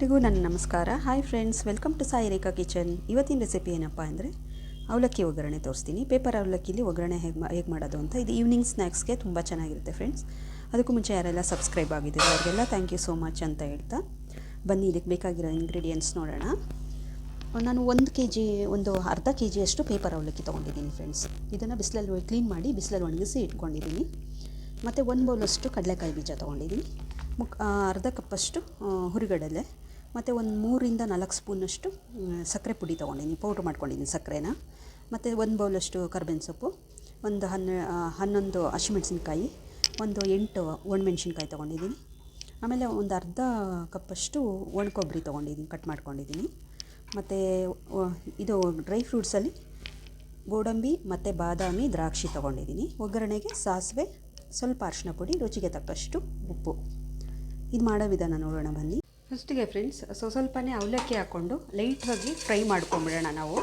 ಎಲ್ಲರಿಗೂ ನನ್ನ ನಮಸ್ಕಾರ. Hi friends welcome to Sai Rekha kitchen ಇವತ್ತಿನ ರೆಸಿಪಿ ಏನಪ್ಪ ಅಂದರೆ ಅವಲಕ್ಕಿ ಒಗ್ಗರಣೆ ತೋರಿಸ್ತೀನಿ. ಪೇಪರ್ ಅವಲಕ್ಕಿಲಿ ಒಗ್ಗರಣೆ ಹೇಗೆ ಹೇಗೆ ಮಾಡೋದು ಅಂತ. ಇದು ಈವ್ನಿಂಗ್ ಸ್ನ್ಯಾಕ್ಸ್ಗೆ ತುಂಬ ಚೆನ್ನಾಗಿರುತ್ತೆ ಫ್ರೆಂಡ್ಸ್ ಅದಕ್ಕೂ ಮುಂಚೆ ಯಾರೆಲ್ಲ ಸಬ್ಸ್ಕ್ರೈಬ್ ಆಗಿದ್ದೀರೋ, ಅವರಿಗೆಲ್ಲ ಥ್ಯಾಂಕ್ ಯು ಸೋ ಮಚ್ ಅಂತ ಹೇಳ್ತಾ ಬನ್ನಿ, ಇದಕ್ಕೆ ಬೇಕಾಗಿರೋ ಇಂಗ್ರೀಡಿಯೆಂಟ್ಸ್ ನೋಡೋಣ. ನಾನು ಒಂದು ಕೆ ಜಿ ಒಂದು ಅರ್ಧ ಕೆ ಜಿಯಷ್ಟು ಪೇಪರ್ ಅವಲಕ್ಕಿ ತೊಗೊಂಡಿದ್ದೀನಿ ಫ್ರೆಂಡ್ಸ್ ಇದನ್ನು ಬಿಸಿಲಲ್ಲಿ ಕ್ಲೀನ್ ಮಾಡಿ ಬಿಸಿಲಲ್ಲಿ ಒಣಗಿಸಿ ಇಟ್ಕೊಂಡಿದ್ದೀನಿ. ಮತ್ತು ಒಂದು ಬೌಲಷ್ಟು ಕಡಲೆಕಾಯಿ ಬೀಜ ತೊಗೊಂಡಿದ್ದೀನಿ. ಮುಕ್ ಅರ್ಧ ಕಪ್ಪಷ್ಟು ಹುರಿಗಡಲೆ ಮತ್ತು ಒಂದು ಮೂರಿಂದ ನಾಲ್ಕು ಸ್ಪೂನಷ್ಟು ಸಕ್ಕರೆ ಪುಡಿ ತೊಗೊಂಡಿದ್ದೀನಿ ಪೌಡ್ರ್ ಮಾಡ್ಕೊಂಡಿದ್ದೀನಿ ಸಕ್ಕರೆನ. ಮತ್ತು ಒಂದು ಬೌಲಷ್ಟು ಕರ್ಬೇವಿನ ಸೊಪ್ಪು, ಒಂದು ಹನ್ನೆ ಹನ್ನೊಂದು ಹಸಿಮೆಣ್ಸಿನ್ಕಾಯಿ, ಒಂದು ಎಂಟು ಒಣಮೆಣ್ಸಿನ್ಕಾಯಿ ತೊಗೊಂಡಿದ್ದೀನಿ. ಆಮೇಲೆ ಒಂದು ಅರ್ಧ ಕಪ್ಪಷ್ಟು ಒಣ ಕೊಬ್ಬರಿ ತೊಗೊಂಡಿದ್ದೀನಿ ಕಟ್ ಮಾಡ್ಕೊಂಡಿದ್ದೀನಿ. ಮತ್ತು ಇದು ಡ್ರೈ ಫ್ರೂಟ್ಸಲ್ಲಿ ಗೋಡಂಬಿ ಮತ್ತು ಬಾದಾಮಿ ದ್ರಾಕ್ಷಿ ತೊಗೊಂಡಿದ್ದೀನಿ. ಒಗ್ಗರಣೆಗೆ ಸಾಸಿವೆ, ಸ್ವಲ್ಪ ಅರಿಶಿನ ಪುಡಿ, ರುಚಿಗೆ ತಕ್ಕಷ್ಟು ಉಪ್ಪು. ಇದು ಮಾಡೋ ವಿಧಾನ ನೋಡೋಣ ಬನ್ನಿ. ಫಸ್ಟಿಗೆ ಫ್ರೆಂಡ್ಸ್, ಸೊ ಸ್ವಲ್ಪನೇ ಅವಲಕ್ಕಿ ಹಾಕ್ಕೊಂಡು ಲೈಟಾಗಿ ಫ್ರೈ ಮಾಡ್ಕೊಂಬಿಡೋಣ ನಾವು.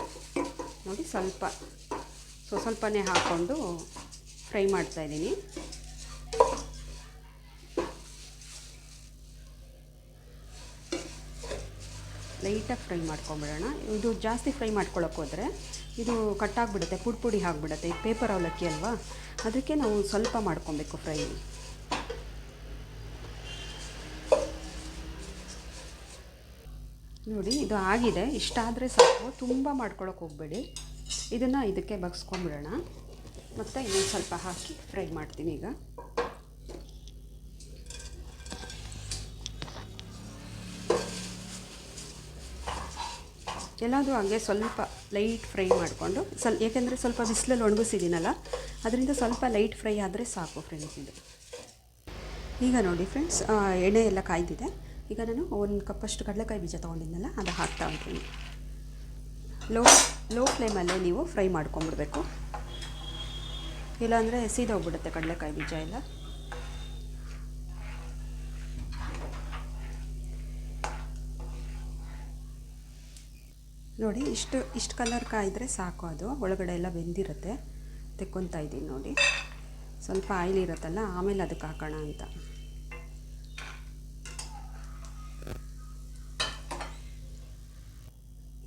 ನೋಡಿ ಸ್ವಲ್ಪ, ಸೊ ಸ್ವಲ್ಪನೇ ಹಾಕ್ಕೊಂಡು ಫ್ರೈ ಮಾಡ್ತಾಯಿದ್ದೀನಿ ಲೈಟಾಗಿ ಫ್ರೈ ಮಾಡ್ಕೊಂಬಿಡೋಣ. ಇದು ಜಾಸ್ತಿ ಫ್ರೈ ಮಾಡ್ಕೊಳಕ್ಕೆ ಹೋದರೆ ಇದು ಕಟ್ಟಾಗ್ಬಿಡುತ್ತೆ ಪುಡಿ ಪುಡಿ ಆಗಿಬಿಡುತ್ತೆ, ಇದು ಪೇಪರ್ ಅವಲಕ್ಕಿ ಅಲ್ವಾ? ಅದಕ್ಕೆ ನಾವು ಸ್ವಲ್ಪ ಮಾಡ್ಕೊಬೇಕು ಫ್ರೈ ನೋಡಿ, ಇದು ಆಗಿದೆ. ಇಷ್ಟಾದರೆ ಸಾಕು. ತುಂಬ ಮಾಡ್ಕೊಳಕ್ಕೆ ಹೋಗಬೇಡಿ. ಇದನ್ನು ಇದಕ್ಕೆ ಬಗ್ಸ್ಕೊಂಬಿಡೋಣ ಮತ್ತು ಇನ್ನೊಂದು ಸ್ವಲ್ಪ ಹಾಕಿ ಫ್ರೈ ಮಾಡ್ತೀನಿ ಈಗ. ಎಲ್ಲಾದರೂ ಹಾಗೆ ಸ್ವಲ್ಪ ಲೈಟ್ ಫ್ರೈ ಮಾಡಿಕೊಂಡು ಸ್ವಲ್ ಏಕೆಂದರೆ ಸ್ವಲ್ಪ ಬಿಸಿಲಲ್ಲಿ ಒಣಗಿಸಿದ್ದೀನಲ್ಲ ಅದರಿಂದ ಸ್ವಲ್ಪ ಲೈಟ್ ಫ್ರೈ ಆದರೆ ಸಾಕು ಫ್ರೆಂಡ್ಸ್ ಇದು. ಈಗ ನೋಡಿ ಫ್ರೆಂಡ್ಸ್ ಎಣ್ಣೆ ಎಲ್ಲ ಕಾಯ್ದಿದೆ. ಈಗ ನಾನು ಒಂದು ಕಪ್ಪಷ್ಟು ಕಡಲೆಕಾಯಿ ಬೀಜ ತೊಗೊಂಡಿದ್ದೆನಲ್ಲ ಅದು ಹಾಕ್ತಾ ಇದ್ದೀನಿ ಲೋ ಲೋ ಫ್ಲೇಮಲ್ಲೇ ನೀವು ಫ್ರೈ ಮಾಡ್ಕೊಂಬಿಡ್ಬೇಕು. ಇಲ್ಲಾಂದರೆ ಸೀದೋಗ್ಬಿಡುತ್ತೆ ಕಡಲೆಕಾಯಿ ಬೀಜ ಎಲ್ಲ. ನೋಡಿ, ಇಷ್ಟು ಇಷ್ಟು ಕಲರ್ ಕಾಯಿದ್ರೆ ಸಾಕು ಅದು. ಒಳಗಡೆ ಎಲ್ಲ ಬೆಂದಿರುತ್ತೆ. ತೆಕ್ಕೊತಾ ಇದ್ದೀನಿ ನೋಡಿ. ಸ್ವಲ್ಪ ಆಯಿಲ್ ಇರುತ್ತಲ್ಲ, ಆಮೇಲೆ ಅದಕ್ಕೆ ಹಾಕೋಣ ಅಂತ.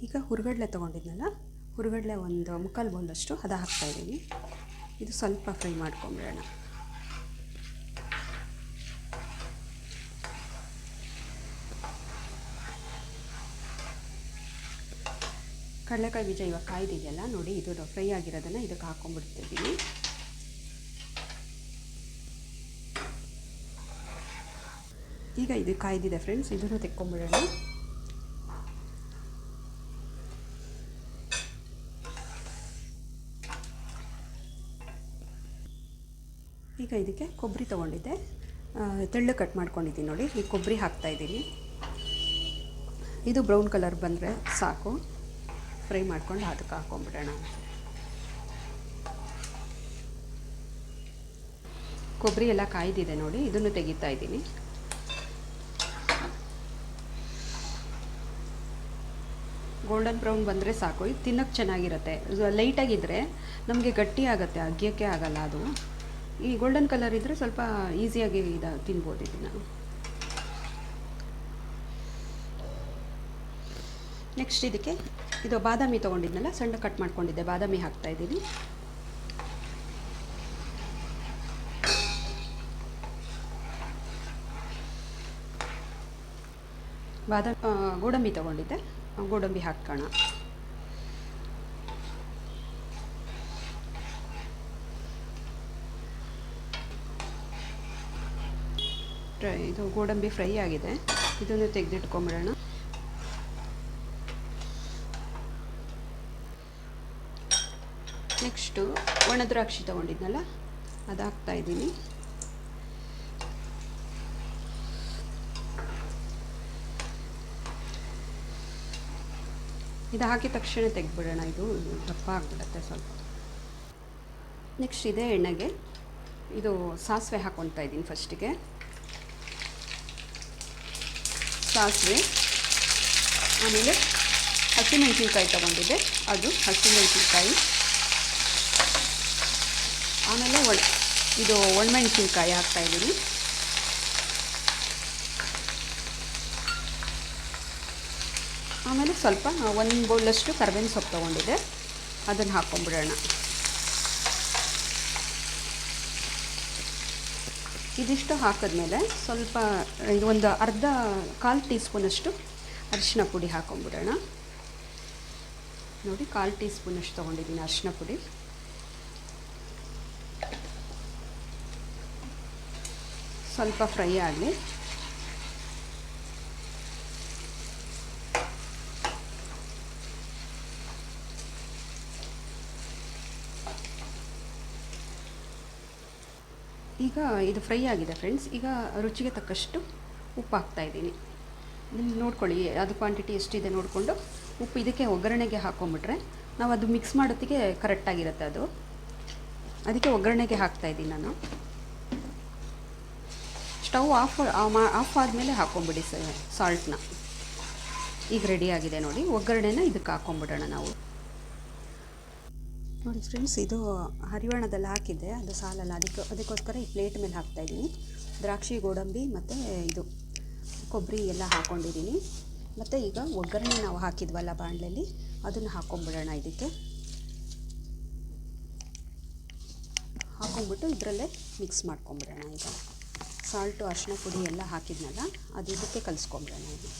ಈಗ ಹುರುಗಡ್ಲೆ ತೊಗೊಂಡಿದ್ನಲ್ಲ? ಹುರುಗಡ್ಲೆ ಒಂದು ಮುಕ್ಕಾಲು ಬೌಲಷ್ಟು, ಅದು ಹಾಕ್ತಾಯಿದ್ದೀನಿ ಇದು ಸ್ವಲ್ಪ ಫ್ರೈ ಮಾಡ್ಕೊಂಬಿಡೋಣ. ಕಡಲೆಕಾಯಿ ಬೀಜ ಇವಾಗ ಕಾಯ್ದಿದೆಯಲ್ಲ, ನೋಡಿ ಇದು ಫ್ರೈ ಆಗಿರೋದನ್ನು ಇದಕ್ಕೆ ಹಾಕ್ಕೊಂಡ್ಬಿಡ್ತಿದ್ದೀನಿ ಈಗ ಇದು ಕಾಯ್ದಿದೆ ಫ್ರೆಂಡ್ಸ್ ಇದನ್ನು ತೆಕ್ಕೊಂಬಿಡೋಣ. ಈಗ ಇದಕ್ಕೆ ಕೊಬ್ಬರಿ ತೊಗೊಂಡಿದ್ದೆ. ತೆಳ್ಳು ಕಟ್ ಮಾಡ್ಕೊಂಡಿದ್ದೀನಿ ನೋಡಿ. ಈ ಕೊಬ್ಬರಿ ಹಾಕ್ತಾಯಿದ್ದೀನಿ ಇದು ಬ್ರೌನ್ ಕಲರ್ ಬಂದರೆ ಸಾಕು. ಫ್ರೈ ಮಾಡ್ಕೊಂಡು ಅದಕ್ಕೆ ಹಾಕ್ಕೊಂಬಿಡೋಣ ಕೊಬ್ಬರಿ ಎಲ್ಲ ಕಾಯ್ದಿದೆ ನೋಡಿ. ಇದನ್ನು ತೆಗಿತಾ ಇದ್ದೀನಿ. ಗೋಲ್ಡನ್ ಬ್ರೌನ್ ಬಂದರೆ ಸಾಕು. ಇದು ತಿನ್ನೋಕ್ಕೆ ಚೆನ್ನಾಗಿರುತ್ತೆ. ಲೈಟಾಗಿದ್ದರೆ ನಮಗೆ ಗಟ್ಟಿ ಆಗುತ್ತೆ. ಅಗ್ಯೋಕ್ಕೆ ಆಗಲ್ಲ ಅದು. ಈ ಗೋಲ್ಡನ್ ಕಲರ್ ಇದ್ದರೆ ಸ್ವಲ್ಪ ಈಸಿಯಾಗಿ ಇದು ತಿನ್ಬೋದು ಇದನ್ನು. ನೆಕ್ಸ್ಟ್ ಇದಕ್ಕೆ ಇದು ಬಾದಾಮಿ ತೊಗೊಂಡಿದ್ನಲ್ಲ, ಸಣ್ಣ ಕಟ್ ಮಾಡ್ಕೊಂಡಿದ್ದೆ, ಬಾದಾಮಿ ಹಾಕ್ತಾ ಇದ್ದೀನಿ. ಬಾದಾಮಿ ಗೋಡಂಬಿ ತೊಗೊಂಡಿದ್ದೆ. ಗೋಡಂಬಿ ಹಾಕೋಣ ಫ್ರೈ, ಇದು ಗೋಡಂಬಿ ಫ್ರೈ ಆಗಿದೆ. ಇದನ್ನು ತೆಗೆದಿಟ್ಕೊಂಬಿಡೋಣ. ನೆಕ್ಸ್ಟು ಒಣ ದ್ರಾಕ್ಷಿ ತೊಗೊಂಡಿದ್ನಲ್ಲ ಅದು ಹಾಕ್ತಾ ಇದ್ದೀನಿ. ಇದು ಹಾಕಿದ ತಕ್ಷಣ ತೆಗೆದ್ಬಿಡೋಣ, ಇದು ದಪ್ಪ ಆಗಿಬಿಡುತ್ತೆ ಸ್ವಲ್ಪ. ನೆಕ್ಸ್ಟ್ ಇದೆ ಎಣ್ಣೆಗೆ, ಇದು ಸಾಸಿವೆ ಹಾಕ್ಕೊಳ್ತಾ ಇದ್ದೀನಿ ಫಸ್ಟಿಗೆ ಸಾಸಿವೆ, ಆಮೇಲೆ ಹಸಿಮೆಣಸಿನ್ಕಾಯಿ ತೊಗೊಂಡಿದ್ದೆ. ಅದು ಹಸಿಮೆಣಸಿನ್ಕಾಯಿ. ಆಮೇಲೆ ಒಣ ಇದು ಒಣಮೆಣಸಿನ್ಕಾಯಿ ಹಾಕ್ತಾಯಿದ್ದೀನಿ ಆಮೇಲೆ ಸ್ವಲ್ಪ ಒಂದು ಬೌಲಷ್ಟು ಕರ್ಬೇವಿನ ಸೊಪ್ಪು ತೊಗೊಂಡಿದ್ದೆ. ಅದನ್ನು ಹಾಕ್ಕೊಂಬಿಡೋಣ. ಇದಿಷ್ಟು ಹಾಕಿದ್ಮೇಲೆ ಸ್ವಲ್ಪ ಒಂದು ಅರ್ಧ ಕಾಲು ಟೀ ಸ್ಪೂನಷ್ಟು ಅರಿಶಿನ ಪುಡಿ ಹಾಕ್ಕೊಂಬಿಡೋಣ ನೋಡಿ, ಕಾಲು ಟೀ ಸ್ಪೂನಷ್ಟು ತೊಗೊಂಡಿದ್ದೀನಿ ಅರಿಶಿನ ಪುಡಿ. ಸ್ವಲ್ಪ ಫ್ರೈ ಆಗಲಿ. ಈಗ ಇದು ಫ್ರೈ ಆಗಿದೆ ಫ್ರೆಂಡ್ಸ್ ಈಗ ರುಚಿಗೆ ತಕ್ಕಷ್ಟು ಉಪ್ಪು ಹಾಕ್ತಾ ಇದ್ದೀನಿ. ನಿಮ್ಗೆ ನೋಡ್ಕೊಳ್ಳಿ, ಅದು ಕ್ವಾಂಟಿಟಿ ಎಷ್ಟಿದೆ ನೋಡಿಕೊಂಡು ಉಪ್ಪು ಇದಕ್ಕೆ ಒಗ್ಗರಣೆಗೆ ಹಾಕ್ಕೊಂಬಿಟ್ರೆ ನಾವು ಅದು ಮಿಕ್ಸ್ ಮಾಡೋತ್ತಿಗೆ ಕರೆಕ್ಟಾಗಿರುತ್ತೆ ಅದು. ಅದಕ್ಕೆ ಒಗ್ಗರಣೆಗೆ ಹಾಕ್ತಾ ಇದ್ದೀನಿ ನಾನು. ಸ್ಟವ್ ಆಫ್ ಆಫ್ ಆದಮೇಲೆ ಹಾಕ್ಕೊಂಬಿಡಿ ಸಾಲ್ಟ್ನ ಈಗ ರೆಡಿ ಆಗಿದೆ ನೋಡಿ, ಒಗ್ಗರಣೆನ ಇದಕ್ಕೆ ಹಾಕೊಂಬಿಡೋಣ ನಾವು. ನೋಡಿ ಫ್ರೆಂಡ್ಸ್ ಇದು ಹರಿವಾಣದಲ್ಲಿ ಹಾಕಿದ್ದೆ. ಅದು ಸಾಲಲ್ಲ. ಅದಕ್ಕೆ ಅದಕ್ಕೋಸ್ಕರ ಈ ಪ್ಲೇಟ್ ಮೇಲೆ ಹಾಕ್ತಾಯಿದ್ದೀನಿ ದ್ರಾಕ್ಷಿ, ಗೋಡಂಬಿ ಮತ್ತು ಇದು ಕೊಬ್ಬರಿ ಎಲ್ಲ ಹಾಕ್ಕೊಂಡಿದ್ದೀನಿ ಮತ್ತು ಈಗ ಒಗ್ಗರಣೆ ನಾವು ಹಾಕಿದ್ವಲ್ಲ ಬಾಣಲೆಯಲ್ಲಿ, ಅದನ್ನು ಹಾಕ್ಕೊಂಬಿಡೋಣ ಇದಕ್ಕೆ. ಹಾಕ್ಕೊಂಬಿಟ್ಟು ಇದರಲ್ಲೇ ಮಿಕ್ಸ್ ಮಾಡ್ಕೊಂಬಿಡೋಣ ಈಗ. ಸಾಲ್ಟು ಅರಿಶಿನ ಪುಡಿ ಎಲ್ಲ ಹಾಕಿದ್ನಲ್ಲ, ಅದು ಇದಕ್ಕೆ ಕಲಿಸ್ಕೊಂಬಿಡೋಣ ಇದು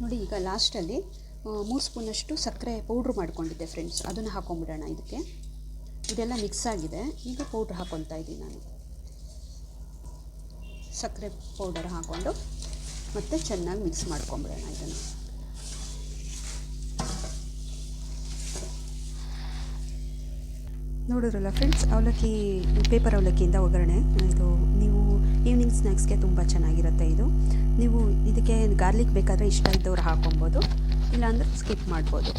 ನೋಡಿ ಈಗ ಲಾಸ್ಟಲ್ಲಿ ಮೂರು ಸ್ಪೂನಷ್ಟು ಸಕ್ಕರೆ ಪೌಡ್ರ್ ಮಾಡ್ಕೊಂಡಿದ್ದೆ ಫ್ರೆಂಡ್ಸ್ ಅದನ್ನು ಹಾಕ್ಕೊಂಬಿಡೋಣ ಇದಕ್ಕೆ. ಇದೆಲ್ಲ ಮಿಕ್ಸ್ ಆಗಿದೆ. ಈಗ ಪೌಡ್ರ್ ಹಾಕ್ಕೊತಾ ಇದ್ದೀನಿ ನಾನು. ಸಕ್ಕರೆ ಪೌಡರ್ ಹಾಕ್ಕೊಂಡು ಮತ್ತು ಚೆನ್ನಾಗಿ ಮಿಕ್ಸ್ ಮಾಡ್ಕೊಂಬಿಡೋಣ ಇದನ್ನು. ನೋಡಿದ್ರಲ್ಲ ಫ್ರೆಂಡ್ಸ್ ಅವಲಕ್ಕಿ ಪೇಪರ್ ಅವಲಕ್ಕಿಯಿಂದ ಒಗ್ಗರಣೆ. ಇದು ನೀವು ಈವ್ನಿಂಗ್ ಸ್ನ್ಯಾಕ್ಸ್ಗೆ ತುಂಬ ಚೆನ್ನಾಗಿರುತ್ತೆ ಇದು. ನೀವು ಇದಕ್ಕೆ ಗಾರ್ಲಿಕ್ ಬೇಕಾದರೆ ಇಷ್ಟ ಇದ್ದವ್ರು ಹಾಕೊಬೋದು ಇಲ್ಲಾಂದರೆ ಸ್ಕಿಪ್ ಮಾಡ್ಬೋದು.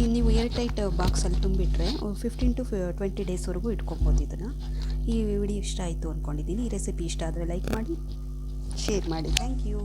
ಈ ನೀವು ಏರ್ ಟೈಟ್ ಬಾಕ್ಸಲ್ಲಿ ತುಂಬಿಟ್ರೆ ಫಿಫ್ಟೀನ್ ಟು ಟ್ವೆಂಟಿ ಡೇಸ್ವರೆಗೂ ಇಟ್ಕೊಬೋದು ಇದನ್ನು. ಈ ವಿಡಿಯೋ ಇಷ್ಟ ಆಯಿತು ಅಂದ್ಕೊಂಡಿದ್ದೀನಿ ಈ ರೆಸಿಪಿ ಇಷ್ಟ ಆದರೆ ಲೈಕ್ ಮಾಡಿ ಶೇರ್ ಮಾಡಿ. Thank you